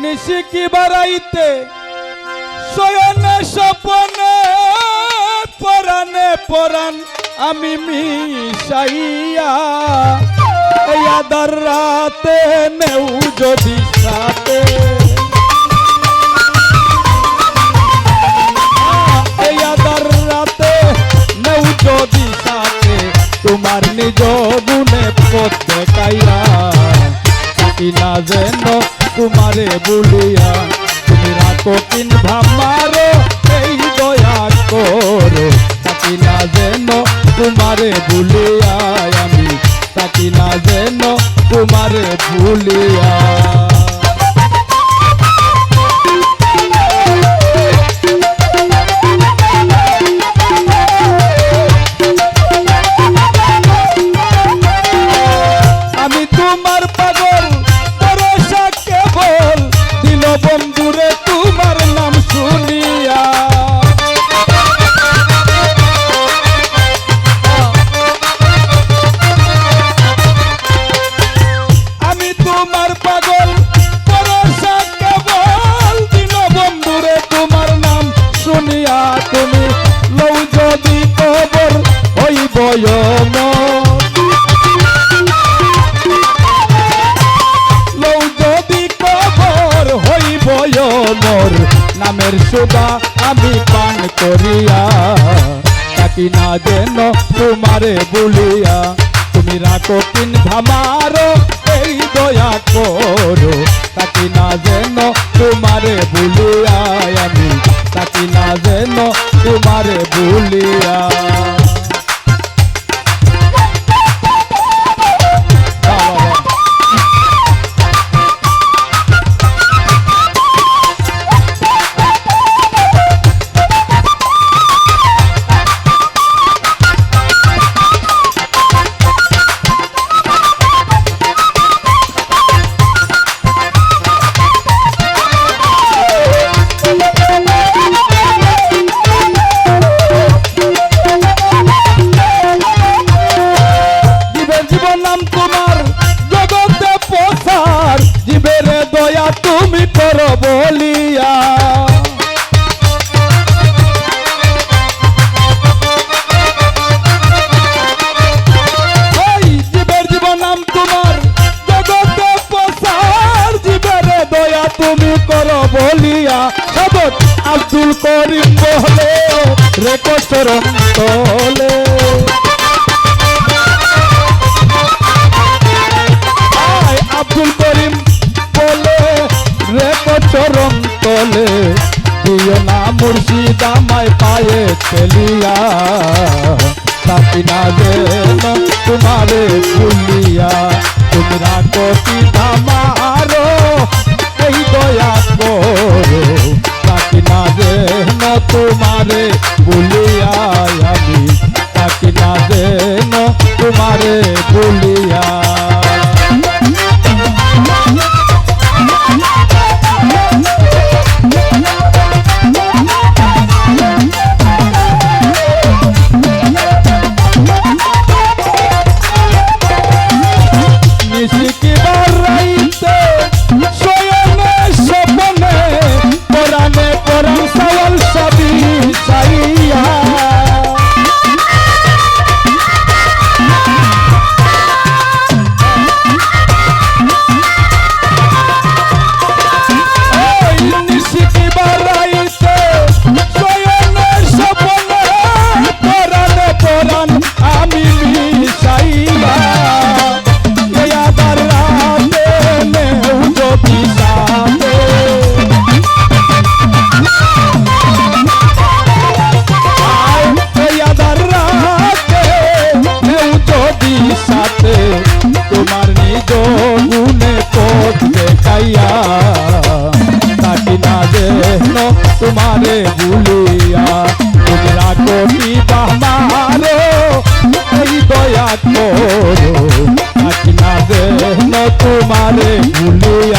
নিশিকি বাড়াইতে, শয়নে স্বপনে পরানে পরান আমি মিশাইয়া, এই আদার রাতে নেউ যদি সাথে। যদি সাথে, তোমার নিজ গুণে পথ দেখাইয়া না যেন তোমারে বলিয়া, তুমি রাখো কিন ভামারো এই দয়া করো। থাকি না যেন তোমারে বুলিয়া, আমি থাকি না যেন তোমারে ভুলিয়া করিয়া তাকি না যেন তোমারে বলিয়া। তুমি রাখো কিন ধামারো, এই দয়া করো। তাকি না যেন তোমারে বলিয়া, আমি তাকি না যেন তোমারে বলিয়া। রেকর্ড চরণ তলে আব্দুল করিম বলে রেখো চরম তলে। দিও না মুর্শিদ আমায় পায়ে চলিয়া তাকি না যেন তোমারে ভুলিয়া। তুমি রাখো পিতা মারো এই দয়া করো। তাকি না যেন তোমারে তোমার নিজ গুণে পথ দেখাইয়া তাকি না যেন তোমারে ভুলিয়া তুমি রাখো কি বাহমারো এই দয়া করো তাকি না যেন তোমারে ভুলিয়া